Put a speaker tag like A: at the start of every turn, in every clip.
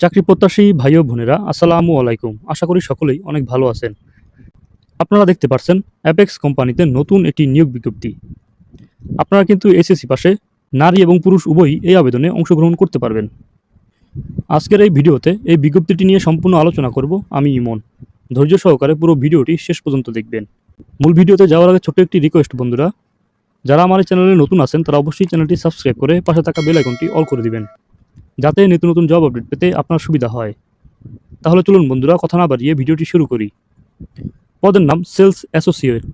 A: চাকরি প্রত্যাশী ভাই ও বোনেরা, আসসালামু আলাইকুম। আশা করি সকলেই অনেক ভালো আছেন। আপনারা দেখতে পাচ্ছেন অ্যাপেক্স কোম্পানিতে নতুন একটি নিয়োগ বিজ্ঞপ্তি। আপনারা কিন্তু এসএসসি পাশে নারী এবং পুরুষ উভয়ই এই আবেদনে অংশগ্রহণ করতে পারবেন। আজকের এই ভিডিওতে এই বিজ্ঞপ্তিটি নিয়ে সম্পূর্ণ আলোচনা করব আমি ইমন। ধৈর্য সহকারে পুরো ভিডিওটি শেষ পর্যন্ত দেখবেন। মূল ভিডিওতে যাওয়ার আগে ছোট্ট একটি রিকোয়েস্ট বন্ধুরা, যারা আমার এই চ্যানেলে নতুন আছেন তারা অবশ্যই চ্যানেলটি সাবস্ক্রাইব করে পাশে থাকা বেল আইকনটি অল করে দিবেন। যাতে নতুন নতুন জব আপডেট পেতে আপনার সুবিধা হয়। তাহলে চলুন বন্ধুরা, কথা না বাড়িয়ে ভিডিওটি শুরু করি। পদের নাম সেলস অ্যাসোসিয়েট।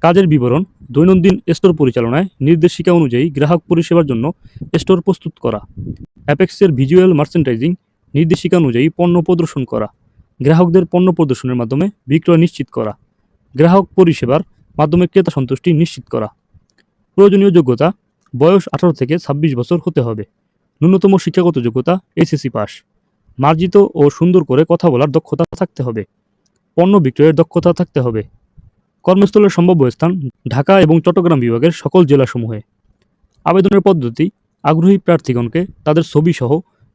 A: কাজের বিবরণ, দৈনন্দিন স্টোর পরিচালনায় নির্দেশিকা অনুযায়ী গ্রাহক পরিষেবার জন্য স্টোর প্রস্তুত করা। অ্যাপেক্সের ভিজুয়াল মার্চেন্টাইজিং, নির্দেশিকা অনুযায়ী পণ্য প্রদর্শন করা। গ্রাহকদের পণ্য প্রদর্শনের মাধ্যমে বিক্রয় নিশ্চিত করা। গ্রাহক পরিষেবার মাধ্যমে ক্রেতা সন্তুষ্টি নিশ্চিত করা। প্রয়োজনীয় যোগ্যতা, বয়স আঠারো থেকে ছাব্বিশ বছর হতে হবে। ন্যূনতম শিক্ষাগত যোগ্যতা, এসএসসি পাস। মার্জিত ও সুন্দর করে কথা বলার দক্ষতা থাকতে হবে। পণ্য বিক্রয়ের দক্ষতা থাকতে হবে। কর্মস্থলের সম্ভাব্য স্থান ঢাকা এবং চট্টগ্রাম বিভাগের সকল জেলাসমূহে। আবেদনের পদ্ধতি, আগ্রহী প্রার্থীগণকে তাদের ছবি সহ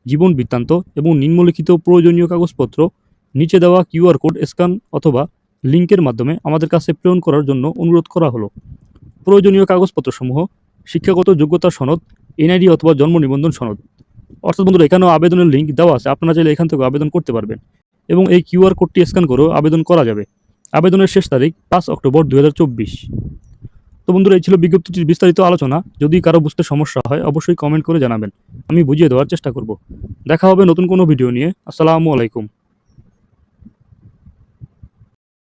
A: জীবন বৃত্তান্ত এবং নিম্নলিখিত প্রয়োজনীয় কাগজপত্র, নিচে দেওয়া কিউআর কোড স্ক্যান অথবা লিঙ্কের মাধ্যমে আমাদের কাছে প্রেরণ করার জন্য অনুরোধ করা হলো। প্রয়োজনীয় কাগজপত্রসমূহ, শিক্ষাগত যোগ্যতা সনদ এনআইডি অথবা জন্ম নিবন্ধন সনদ। অর্থাৎ বন্ধুরা, এখানেও আবেদনের লিঙ্ক দেওয়া আছে। আপনারা চাইলে এখান থেকে আবেদন করতে পারবেন। এবং এই কিউআর কোডটি স্ক্যান করেও আবেদন করা যাবে। আবেদনের শেষ তারিখ পাঁচ অক্টোবর দু হাজার চব্বিশ। তো বন্ধুরা, এই ছিল বিজ্ঞপ্তিটির বিস্তারিত আলোচনা। যদি কারও বুঝতে সমস্যা হয়, অবশ্যই কমেন্ট করে জানাবেন। আমি বুঝিয়ে দেওয়ার চেষ্টা করব। দেখা হবে নতুন কোনো ভিডিও নিয়ে। আসসালামু আলাইকুম।